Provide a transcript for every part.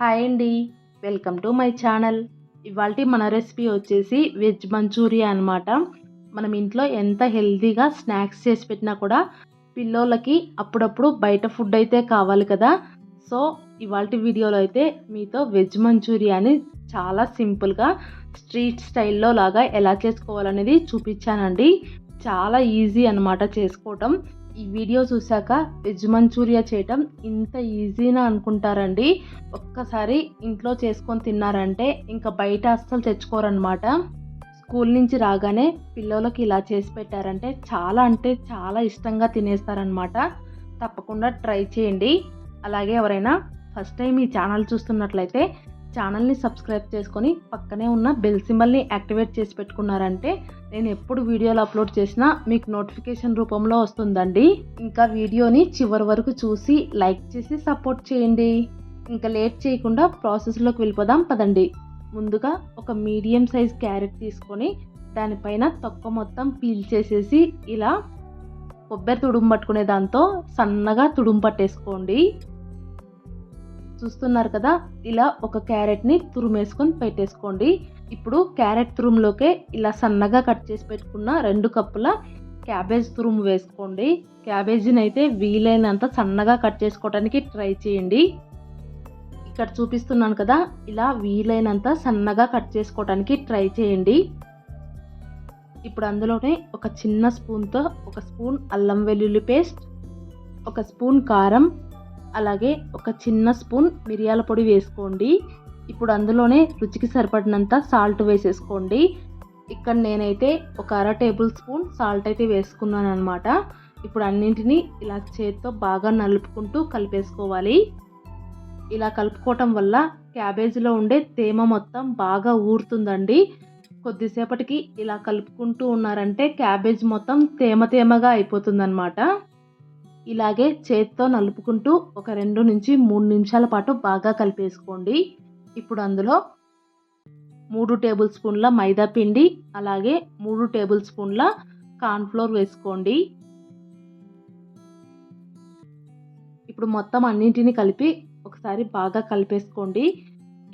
Hi అండి. Welcome to my channel. ఇవాళ మన రెసిపీ వచ్చేసి వెజ్ మంచూరియా అనమాట మనం ఇంట్లో ఎంత హెల్తీగా స్నాక్స్ చేసి పెట్టినా కూడా పిల్లోళ్ళకి అప్పుడప్పుడు బయట ఫుడ్ అయితే కావాలి కదా. సో ఇవాళ వీడియోలో అయితే మీతో వెజ్ మంచూరియాని చాలా సింపుల్గా స్ట్రీట్ స్టైల్లో లాగా ఎలా చేసుకోవాలనేది చూపించానండి. చాలా ఈజీ అనమాట చేసుకోవటం. ఈ వీడియో చూశాక వెజ్ మంచూరియా చేయటం ఇంత ఈజీనా అనుకుంటారండి. ఒక్కసారి ఇంట్లో చేసుకొని తిన్నారంటే ఇంకా బయట అస్సలు తెచ్చుకోరనమాట స్కూల్ నుంచి రాగానే పిల్లలకి ఇలా చేసి పెట్టారంటే చాలా అంటే చాలా ఇష్టంగా తినేస్తారనమాట తప్పకుండా ట్రై చేయండి. అలాగే ఎవరైనా ఫస్ట్ టైం ఈ ఛానల్ చూస్తున్నట్లయితే ఛానల్ని సబ్స్క్రైబ్ చేసుకొని పక్కనే ఉన్న బెల్ సింబల్ని యాక్టివేట్ చేసి పెట్టుకున్నారంటే నేను ఎప్పుడు వీడియోలు అప్లోడ్ చేసినా మీకు నోటిఫికేషన్ రూపంలో వస్తుందండి. ఇంకా వీడియోని చివరి వరకు చూసి లైక్ చేసి సపోర్ట్ చేయండి. ఇంకా లేట్ చేయకుండా ప్రాసెస్లోకి వెళ్ళిపోదాం పదండి. ముందుగా ఒక మీడియం సైజ్ క్యారెట్ తీసుకొని దానిపైన తొక్క మొత్తం పీల్ చేసేసి ఇలా కొబ్బరి తుడుము పట్టుకునే దాంతో సన్నగా తుడుము పట్టేసుకోండి. చూస్తున్నారు కదా ఇలా ఒక క్యారెట్ని తురుమేసుకొని పెట్టేసుకోండి. ఇప్పుడు క్యారెట్ తురుములోకే ఇలా సన్నగా కట్ చేసి పెట్టుకున్న రెండు కప్పుల క్యాబేజ్ తురుము వేసుకోండి. క్యాబేజీని అయితే వీలైనంత సన్నగా కట్ చేసుకోవడానికి ట్రై చేయండి. ఇక్కడ చూపిస్తున్నాను కదా ఇలా వీలైనంత సన్నగా కట్ చేసుకోవడానికి ట్రై చేయండి. ఇప్పుడు అందులోనే ఒక చిన్న స్పూన్తో ఒక స్పూన్ అల్లం వెల్లుల్లి పేస్ట్ ఒక స్పూన్ కారం అలాగే ఒక చిన్న స్పూన్ మిరియాల పొడి వేసుకోండి. ఇప్పుడు అందులోనే రుచికి సరిపడినంత సాల్ట్ వేసేసుకోండి. ఇక్కడ నేనైతే ఒక అర టేబుల్ స్పూన్ సాల్ట్ అయితే వేసుకున్నాను అనమాట ఇప్పుడు అన్నింటినీ ఇలా చేత్తో బాగా నలుపుకుంటూ కలిపేసుకోవాలి. ఇలా కలుపుకోవటం వల్ల క్యాబేజీలో ఉండే తేమ మొత్తం బాగా ఊరుతుందండి. కొద్దిసేపటికి ఇలా కలుపుకుంటూ ఉన్నారంటే క్యాబేజ్ మొత్తం తేమ తేమగా అయిపోతుందన్నమాట. ఇలాగే చేత్తో నలుపుకుంటూ ఒక రెండు నుంచి మూడు నిమిషాల పాటు బాగా కలిపేసుకోండి. ఇప్పుడు అందులో మూడు టేబుల్ స్పూన్ల మైదా పిండి అలాగే మూడు టేబుల్ స్పూన్ల కార్న్ఫ్లోర్ వేసుకోండి. ఇప్పుడు మొత్తం అన్నింటినీ కలిపి ఒకసారి బాగా కలిపేసుకోండి.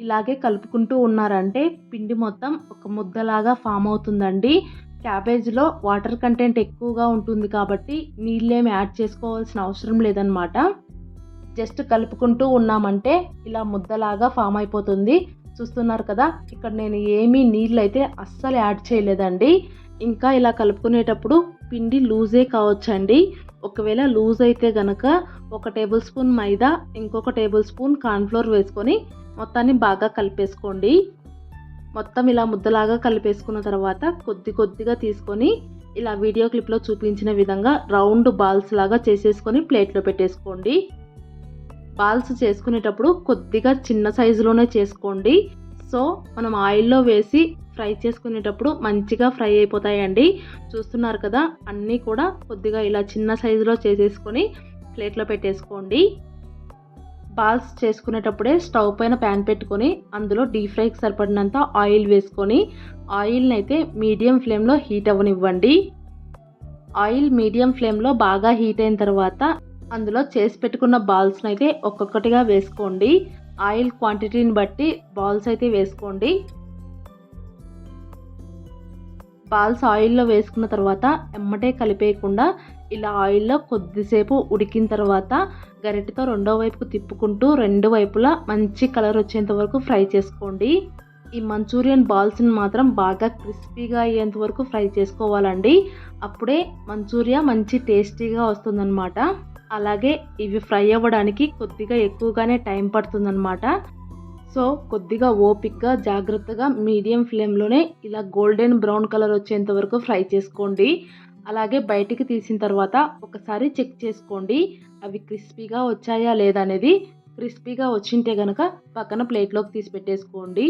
ఇలాగే కలుపుకుంటూ ఉన్నారంటే పిండి మొత్తం ఒక ముద్దలాగా ఫామ్ అవుతుందండి. క్యాబేజ్లో వాటర్ కంటెంట్ ఎక్కువగా ఉంటుంది కాబట్టి నీళ్ళేమి యాడ్ చేసుకోవాల్సిన అవసరం లేదనమాట జస్ట్ కలుపుకుంటూ ఉన్నామంటే ఇలా ముద్దలాగా ఫామ్ అయిపోతుంది. చూస్తున్నారు కదా ఇక్కడ నేను ఏమీ నీళ్ళు అయితే అస్సలు యాడ్ చేయలేదండి. ఇంకా ఇలా కలుపుకునేటప్పుడు పిండి లూజే కావచ్చండి. ఒకవేళ లూజ్ అయితే గనక ఒక టేబుల్ స్పూన్ మైదా ఇంకొక టేబుల్ స్పూన్ కార్న్ఫ్లోర్ వేసుకొని మొత్తాన్ని బాగా కలిపేసుకోండి. మొత్తం ఇలా ముద్దలాగా కలిపేసుకున్న తర్వాత కొద్ది కొద్దిగా తీసుకొని ఇలా వీడియో క్లిప్లో చూపించిన విధంగా రౌండ్ బాల్స్ లాగా చేసేసుకొని ప్లేట్లో పెట్టేసుకోండి. బాల్స్ చేసుకునేటప్పుడు కొద్దిగా చిన్న సైజులోనే చేసుకోండి. సో మనం ఆయిల్లో వేసి ఫ్రై చేసుకునేటప్పుడు మంచిగా ఫ్రై అయిపోతాయండి. చూస్తున్నారు కదా అన్నీ కూడా కొద్దిగా ఇలా చిన్న సైజులో చేసేసుకొని ప్లేట్లో పెట్టేసుకోండి. బాల్స్ చేసుకునేటప్పుడే స్టవ్ పైన ప్యాన్ పెట్టుకొని అందులో డీప్ ఫ్రైకి సరిపడినంత ఆయిల్ వేసుకొని ఆయిల్ని అయితే మీడియం ఫ్లేమ్లో హీట్ అవ్వనివ్వండి. ఆయిల్ మీడియం ఫ్లేమ్లో బాగా హీట్ అయిన తర్వాత అందులో చేసి పెట్టుకున్న బాల్స్ని అయితే ఒక్కొక్కటిగా వేసుకోండి. ఆయిల్ క్వాంటిటీని బట్టి బాల్స్ అయితే వేసుకోండి. బాల్స్ ఆయిల్లో వేసుకున్న తర్వాత ఎమ్మటే కలిపేయకుండా ఇలా ఆయిల్లో కొద్దిసేపు ఉడికిన తర్వాత గరిటెతో రెండో వైపుకు తిప్పుకుంటూ రెండు వైపులా మంచి కలర్ వచ్చేంత వరకు ఫ్రై చేసుకోండి. ఈ మంచూరియన్ బాల్స్ని మాత్రం బాగా క్రిస్పీగా అయ్యేంత వరకు ఫ్రై చేసుకోవాలండి. అప్పుడే మంచూరియా మంచి టేస్టీగా వస్తుందన్నమాట. అలాగే ఇవి ఫ్రై అవ్వడానికి కొద్దిగా ఎక్కువగానే టైం పడుతుందన్నమాట. సో కొద్దిగా ఓపిక్గా జాగ్రత్తగా మీడియం ఫ్లేమ్లోనే ఇలా గోల్డెన్ బ్రౌన్ కలర్ వచ్చేంత వరకు ఫ్రై చేసుకోండి. అలాగే బయటికి తీసిన తర్వాత ఒకసారి చెక్ చేసుకోండి అవి క్రిస్పీగా వచ్చాయా లేదా అనేది క్రిస్పీగా వచ్చింటే కనుక పక్కన ప్లేట్లోకి తీసి పెట్టేసుకోండి.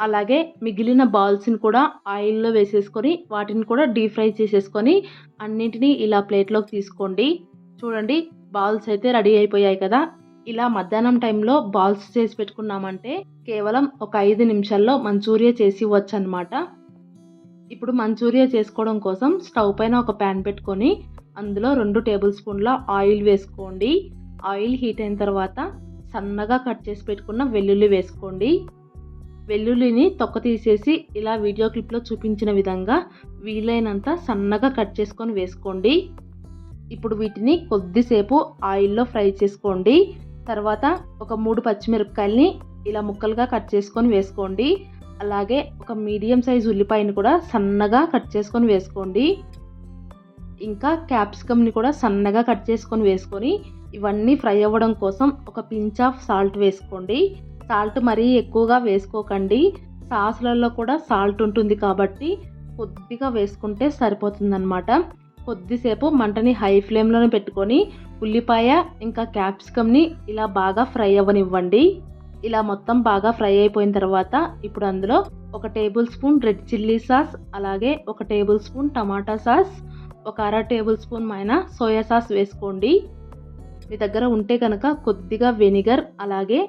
అలాగే మిగిలిన బాల్స్ని కూడా ఆయిల్లో వేసేసుకొని వాటిని కూడా డీప్ ఫ్రై చేసేసుకొని అన్నింటినీ ఇలా ప్లేట్లోకి తీసుకోండి. చూడండి బాల్స్ అయితే రెడీ అయిపోయాయి కదా. ఇలా మధ్యాహ్నం టైంలో బాల్స్ చేసి పెట్టుకున్నామంటే కేవలం ఒక ఐదు నిమిషాల్లో మంచూరియా చేసి ఇవ్వచ్చు అనమాట ఇప్పుడు మంచూరియా చేసుకోవడం కోసం స్టవ్ పైన ఒక ప్యాన్ పెట్టుకొని అందులో రెండు టేబుల్ స్పూన్ల ఆయిల్ వేసుకోండి. ఆయిల్ హీట్ అయిన తర్వాత సన్నగా కట్ చేసి పెట్టుకున్న వెల్లుల్లి వేసుకోండి. వెల్లుల్లిని తొక్క తీసేసి ఇలా వీడియో క్లిప్లో చూపించిన విధంగా వీలైనంత సన్నగా కట్ చేసుకొని వేసుకోండి. ఇప్పుడు వీటిని కొద్దిసేపు ఆయిల్లో ఫ్రై చేసుకోండి. తర్వాత ఒక మూడు పచ్చిమిరపకాయల్ని ఇలా ముక్కలుగా కట్ చేసుకొని వేసుకోండి. అలాగే ఒక మీడియం సైజ్ ఉల్లిపాయని కూడా సన్నగా కట్ చేసుకొని వేసుకోండి. ఇంకా క్యాప్సికమ్ని కూడా సన్నగా కట్ చేసుకొని వేసుకొని ఇవన్నీ ఫ్రై అవ్వడం కోసం ఒక పించ్ ఆఫ్ సాల్ట్ వేసుకోండి. సాల్ట్ మరీ ఎక్కువగా వేసుకోకండి. సాసులలో కూడా సాల్ట్ ఉంటుంది కాబట్టి కొద్దిగా వేసుకుంటే సరిపోతుందన్నమాట. కొద్దిసేపు మంటని హై ఫ్లేమ్లోనే పెట్టుకొని ఉల్లిపాయ ఇంకా క్యాప్సికమ్ని ఇలా బాగా ఫ్రై అవ్వనివ్వండి. ఇలా మొత్తం బాగా ఫ్రై అయిపోయిన తర్వాత ఇప్పుడు అందులో ఒక tablespoon red chilli sauce అలాగే ఒక టేబుల్ స్పూన్ టమాటా సాస్ ఒక అర టేబుల్ స్పూన్ మైన సోయా సాస్ వేసుకోండి. మీ దగ్గర ఉంటే కనుక కొద్దిగా వెనిగర్ అలాగే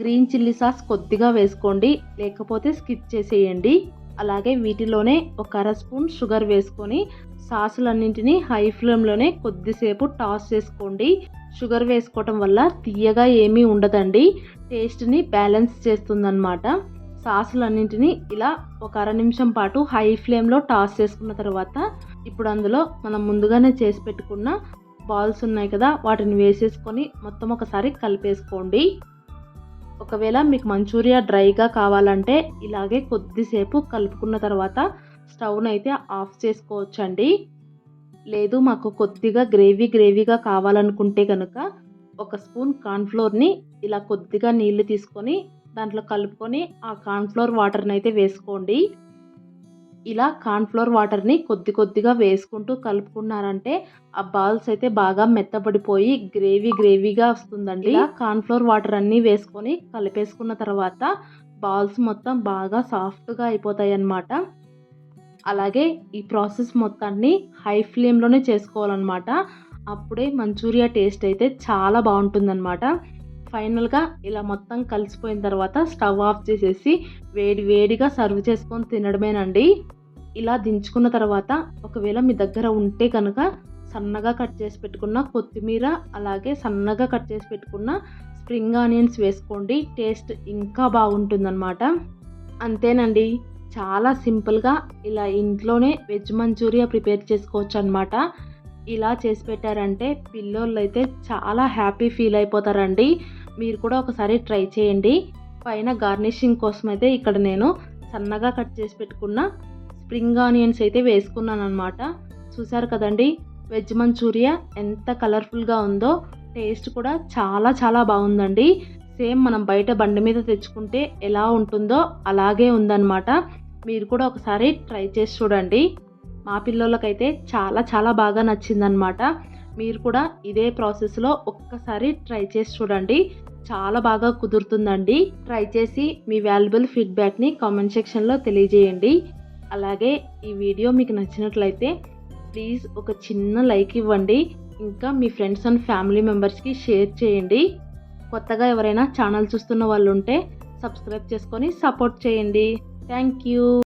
గ్రీన్ చిల్లీ సాస్ కొద్దిగా వేసుకోండి. లేకపోతే స్కిప్ చేసేయండి. అలాగే వీటిలోనే ఒక అర స్పూన్ షుగర్ వేసుకొని సాసులన్నింటినీ హై ఫ్లేమ్లోనే కొద్దిసేపు టాస్ చేసుకోండి. షుగర్ వేసుకోవటం వల్ల తీయగా ఏమీ ఉండదండి. టేస్ట్ని బ్యాలెన్స్ చేస్తుందన్నమాట. సాసులన్నింటినీ ఇలా ఒక అర నిమిషం పాటు హై ఫ్లేమ్లో టాస్ చేసుకున్న తర్వాత ఇప్పుడు అందులో మనం ముందుగానే చేసి పెట్టుకున్న బాల్స్ ఉన్నాయి కదా వాటిని వేసేసుకొని మొత్తం ఒకసారి కలిపేసుకోండి. ఒకవేళ మీకు మంచూరియా డ్రైగా కావాలంటే ఇలాగే కొద్దిసేపు కలుపుకున్న తర్వాత స్టవ్ను అయితే ఆఫ్ చేసుకోవచ్చండి. లేదు మాకు కొద్దిగా గ్రేవీ గ్రేవీగా కావాలనుకుంటే కనుక ఒక స్పూన్ కార్న్ఫ్లోర్ని ఇలా కొద్దిగా నీళ్ళు తీసుకొని దాంట్లో కలుపుకొని ఆ కార్న్ఫ్లోర్ వాటర్ని అయితే వేసుకోండి. ఇలా కార్న్ఫ్లోర్ వాటర్ని కొద్ది కొద్దిగా వేసుకుంటూ కలుపుకున్నారంటే ఆ బాల్స్ అయితే బాగా మెత్తబడిపోయి గ్రేవీ గ్రేవీగా వస్తుందండి. ఇలా కార్న్ఫ్లోర్ వాటర్ అన్నీ వేసుకొని కలిపేసుకున్న తర్వాత బాల్స్ మొత్తం బాగా సాఫ్ట్గా అయిపోతాయి అన్నమాట అలాగే ఈ ప్రాసెస్ మొత్తాన్ని హై ఫ్లేమ్లోనే చేసుకోవాలన్నమాట. అప్పుడే మంచూరియా టేస్ట్ అయితే చాలా బాగుంటుందన్నమాట. ఫైనల్గా ఇలా మొత్తం కలిసిపోయిన తర్వాత స్టవ్ ఆఫ్ చేసేసి వేడి వేడిగా సర్వ్ చేసుకొని తినడమేనండి. ఇలా దించుకున్న తర్వాత ఒకవేళ మీ దగ్గర ఉంటే కనుక సన్నగా కట్ చేసి పెట్టుకున్న కొత్తిమీర అలాగే సన్నగా కట్ చేసి పెట్టుకున్న స్ప్రింగ్ ఆనియన్స్ వేసుకోండి. టేస్ట్ ఇంకా బాగుంటుందన్నమాట. అంతేనండి. చాలా సింపుల్గా ఇలా ఇంట్లోనే వెజ్ మంచూరియా ప్రిపేర్ చేసుకోవచ్చు అనమాట ఇలా చేసి పెట్టారంటే పిల్లోళ్ళు అయితే చాలా హ్యాపీ ఫీల్ అయిపోతారండి. మీరు కూడా ఒకసారి ట్రై చేయండి. పైన గార్నిషింగ్ కోసం అయితే ఇక్కడ నేను సన్నగా కట్ చేసి పెట్టుకున్న స్ప్రింగ్ ఆనియన్స్ అయితే వేసుకున్నాను అనమాట చూసారు కదండి వెజ్ మంచూరియా ఎంత కలర్ఫుల్గా ఉందో టేస్ట్ కూడా చాలా చాలా బాగుందండి. సేమ్ మనం బయట బండి మీద తెచ్చుకుంటే ఎలా ఉంటుందో అలాగే ఉందన్నమాట. మీరు కూడా ఒకసారి ట్రై చేసి చూడండి. మా పిల్లలకైతే చాలా చాలా బాగా నచ్చిందనమాట మీరు కూడా ఇదే ప్రాసెస్లో ఒక్కసారి ట్రై చేసి చూడండి. చాలా బాగా కుదురుతుందండి. ట్రై చేసి మీ వాల్యుబుల్ ఫీడ్బ్యాక్ని కామెంట్ సెక్షన్లో తెలియజేయండి. అలాగే ఈ వీడియో మీకు నచ్చినట్లయితే ప్లీజ్ ఒక చిన్న లైక్ ఇవ్వండి. ఇంకా మీ ఫ్రెండ్స్ అండ్ ఫ్యామిలీ మెంబర్స్కి షేర్ చేయండి. కొత్తగా ఎవరైనా ఛానల్ చూస్తున్న వాళ్ళు ఉంటే సబ్స్క్రైబ్ చేసుకొని సపోర్ట్ చేయండి. Thank you.